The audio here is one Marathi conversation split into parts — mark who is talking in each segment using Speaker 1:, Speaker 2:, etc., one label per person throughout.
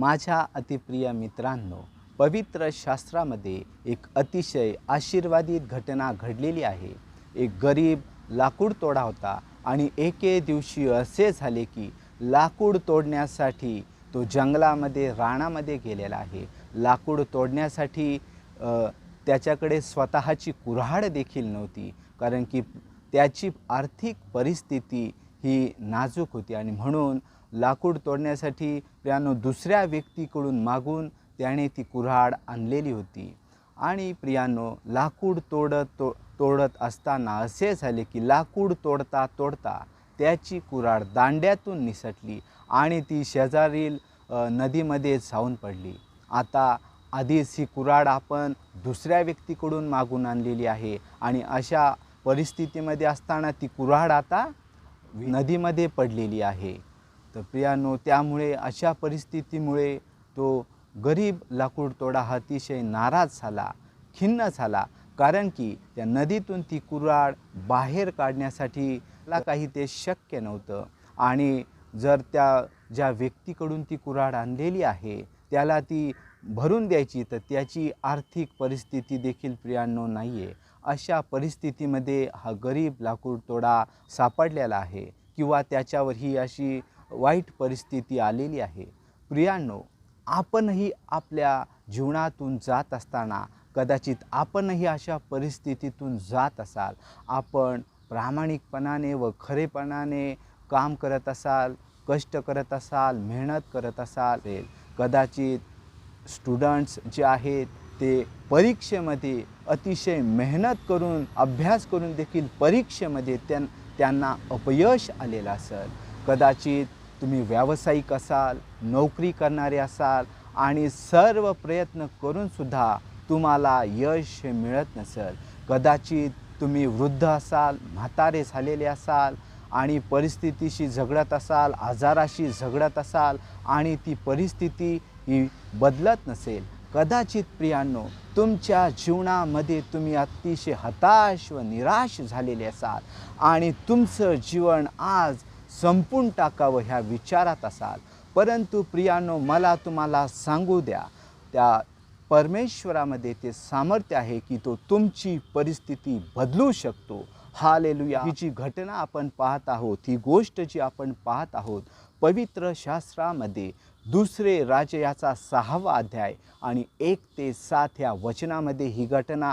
Speaker 1: माझ्या अतिप्रिय मित्रांनो पवित्र शास्त्रामध्ये एक अतिशय आशीर्वादित घटना घडलेली आहे. एक गरीब लाकूड तोडा होता आणि एके दिवशी असे झाले की लाकूड तोडण्यासाठी तो जंगलामध्ये राणामध्ये गेलेला आहे. लाकूड तोडण्यासाठी त्याच्याकडे स्वतःची कुऱ्हाड देखील नव्हती कारण की त्याची आर्थिक परिस्थिती ही नाजूक होती. आणि म्हणून लाकूड तोडण्यासाठी प्रियानो दुसऱ्या व्यक्तीकडून मागून त्याने ती कुऱ्हाड आणलेली होती. आणि प्रियानो लाकूड तोडत तो तोडत असताना असे झाले की लाकूड तोडता तोडता त्याची कुऱ्हाड दांड्यातून निसटली आणि ती शेजारील नदीमध्ये जाऊन पडली. आता आधीच ही कुऱ्हाड आपण दुसऱ्या व्यक्तीकडून मागून आणलेली आहे आणि अशा परिस्थितीमध्ये असताना ती कुऱ्हाड आता नदीमध्ये पडलेली आहे. तर प्रियानो त्यामुळे अशा परिस्थितीमुळे तो गरीब लाकूड तोडा हा अतिशय नाराज झाला खिन्न झाला. कारण की त्या नदीतून ती कुऱ्हाड बाहेर काढण्यासाठी ला काही ते शक्य नव्हतं. आणि जर त्या ज्या व्यक्तीकडून ती कुराड आणलेली आहे त्याला ती भरून द्यायची तर त्याची आर्थिक परिस्थिती देखील प्रियांनो नाही आहे अशा परिस्थितीमध्ये हा गरीब लाकूड तोडा सापडलेला आहे. किंवा त्याच्यावर ही अशी वाईट परिस्थिती आलेली आहे. प्रियांनो आपणही आपल्या जीवनातून जात असताना कदाचित आपणही अशा परिस्थितीतून जात असाल. आपण प्रामाणिकपणाने व खरेपणाने काम करत असाल कष्ट करत असाल मेहनत करत असाल कदाचित स्टुडंट्स जे आहेत ते परीक्षेमध्ये अतिशय मेहनत करून अभ्यास करून देखील परीक्षेमध्ये त्यां त्यांना अपयश आलेलं असेल. कदाचित तुम्ही व्यावसायिक असाल नोकरी करणारे असाल आणि सर्व प्रयत्न करूनसुद्धा तुम्हाला यश मिळत नसेल. कदाचित तुम्ही वृद्ध असाल म्हातारे झालेले असाल आणि परिस्थितीशी झगडत असाल आजाराशी झगडत असाल आणि ती परिस्थिती ही बदलत नसेल. कदाचित प्रियांनो तुमच्या जीवनामध्ये तुम्ही अतिशय हताश व निराश झालेले असाल आणि तुमचं जीवन आज संपून टाकावं ह्या विचारात असाल. परंतु प्रियानो मला तुम्हाला सांगू द्या त्या परमेश्वरामध्ये ते सामर्थ्य आहे की तो तुमची परिस्थिती बदलू शकतो. हालेलुया. ही जी घटना आपण पाहत आहोत ही गोष्ट जी आपण पाहत आहोत पवित्र शास्त्रामध्ये दुसरे राजे याचा सहावा अध्याय आणि एक ते सात ह्या वचनामध्ये ही घटना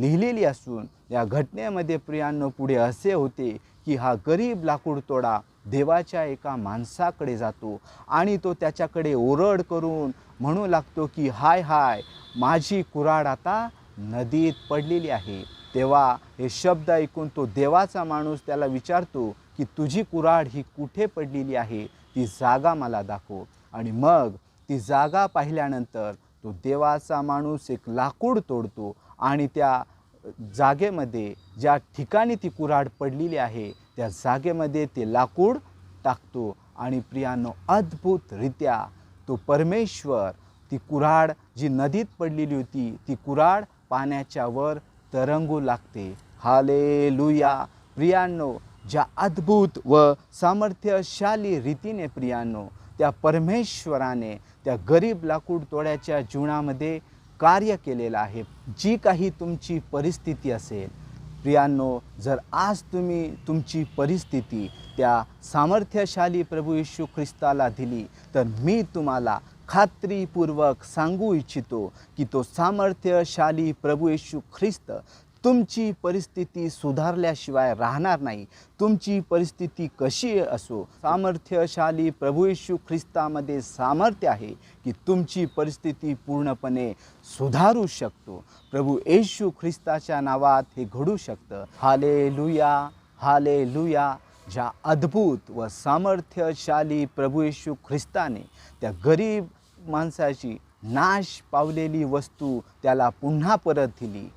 Speaker 1: लिहिलेली असून या घटनेमध्ये प्रियांनो पुढे असे होते की हा गरीब लाकूड तोडा देवाच्या एका माणसाकडे जातो आणि तो त्याच्याकडे ओरड करून म्हणू लागतो की हाय हाय माझी कुऱ्हाड आता नदीत पडलेली आहे. तेव्हा हे शब्द ऐकून तो देवाचा माणूस त्याला विचारतो की तुझी कुऱ्हाड ही कुठे पडलेली आहे? ती जागा मला दाखव. आणि मग ती जागा पाहिल्यानंतर तो देवाचा माणूस एक लाकूड तोडतो आणि त्या जागेमध्ये ज्या ठिकाणी ती कुऱ्हाड पडलेली आहे त्या जागेमध्ये ते लाकूड टाकतो. आणि प्रियानो अद्भुतरित्या तो परमेश्वर ती कुऱ्हाड जी नदीत पडलेली होती ती कुऱ्हाड पाण्याच्या वर तरंगू लागते. हाले लुया प्रियांनो ज्या अद्भुत व सामर्थ्यशाली रीतीने प्रियांनो त्या परमेश्वराने त्या गरीब लाकूड तोड्याच्या जीवनामध्ये कार्य केलेलं आहे जी काही तुमची परिस्थिती असेल प्रियांनो जर आज तुम्ही तुमची परिस्थिती त्या सामर्थ्यशाली प्रभू येशू ख्रिस्ताला दिली तर मी तुम्हाला खात्रीपूर्वक सांगू इच्छितो की तो सामर्थ्यशाली प्रभू येशू ख्रिस्त तुमची परिस्थिती सुधारल्याशिवाय राहणार नाही. तुमची परिस्थिती कशी असो सामर्थ्यशाली प्रभू येशू ख्रिस्तामध्ये सामर्थ्य आहे की तुमची परिस्थिती पूर्णपणे सुधारू शकतो. प्रभू येशू ख्रिस्ताच्या नावात हे घडू शकतं. हाले लुया हाले लुया ज्या अद्भुत व सामर्थ्यशाली प्रभू येशू ख्रिस्ताने त्या गरीब माणसाची नाश पावलेली वस्तू त्याला पुन्हा परत दिली.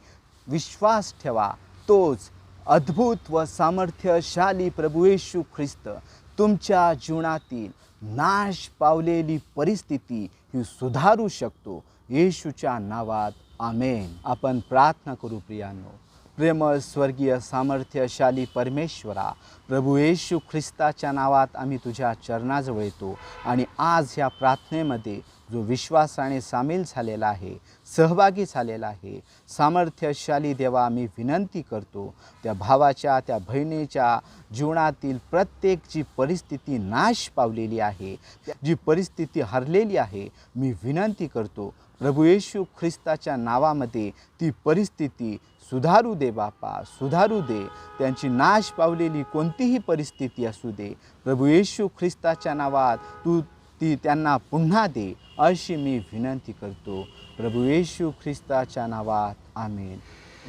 Speaker 1: विश्वास ठेवा. तोच अद्भुत व सामर्थ्यशाली प्रभू येशू ख्रिस्त तुमच्या जीवनातील नाश पावलेली परिस्थिती ही सुधारू शकतो. येशूच्या नावात आमेन. आपण प्रार्थना करू प्रियानो. प्रेमळ स्वर्गीय सामर्थ्यशाली परमेश्वरा प्रभू येशू ख्रिस्ताच्या नावात आम्ही तुझ्या चरणाजवळ येतो आणि आज ह्या प्रार्थनेमध्ये जो विश्वासाने सामील झालेला आहे सहभागी झालेला आहे सामर्थ्यशाली देवा मी विनंती करतो त्या भावाच्या त्या बहिणीच्या जीवनातील प्रत्येक जी परिस्थिती नाश पावलेली आहे जी परिस्थिती हरलेली आहे मी विनंती करतो प्रभू येशू ख्रिस्ताच्या नावामध्ये ती परिस्थिती सुधारू दे बापा सुधारू दे. त्यांची नाश पावलेली कोणतीही परिस्थिती असू दे. प्रभू येशू ख्रिस्ताच्या नावात तू ती त्यांना पुन्हा दे अशी मी विनंती करतो. प्रभू येशू ख्रिस्ताच्या नावात आमेन.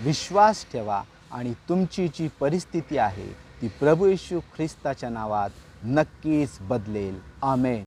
Speaker 1: विश्वास ठेवा आणि तुमची जी परिस्थिती आहे ती प्रभू येशू ख्रिस्ताच्या नावात नक्कीच बदलेल. आमेन.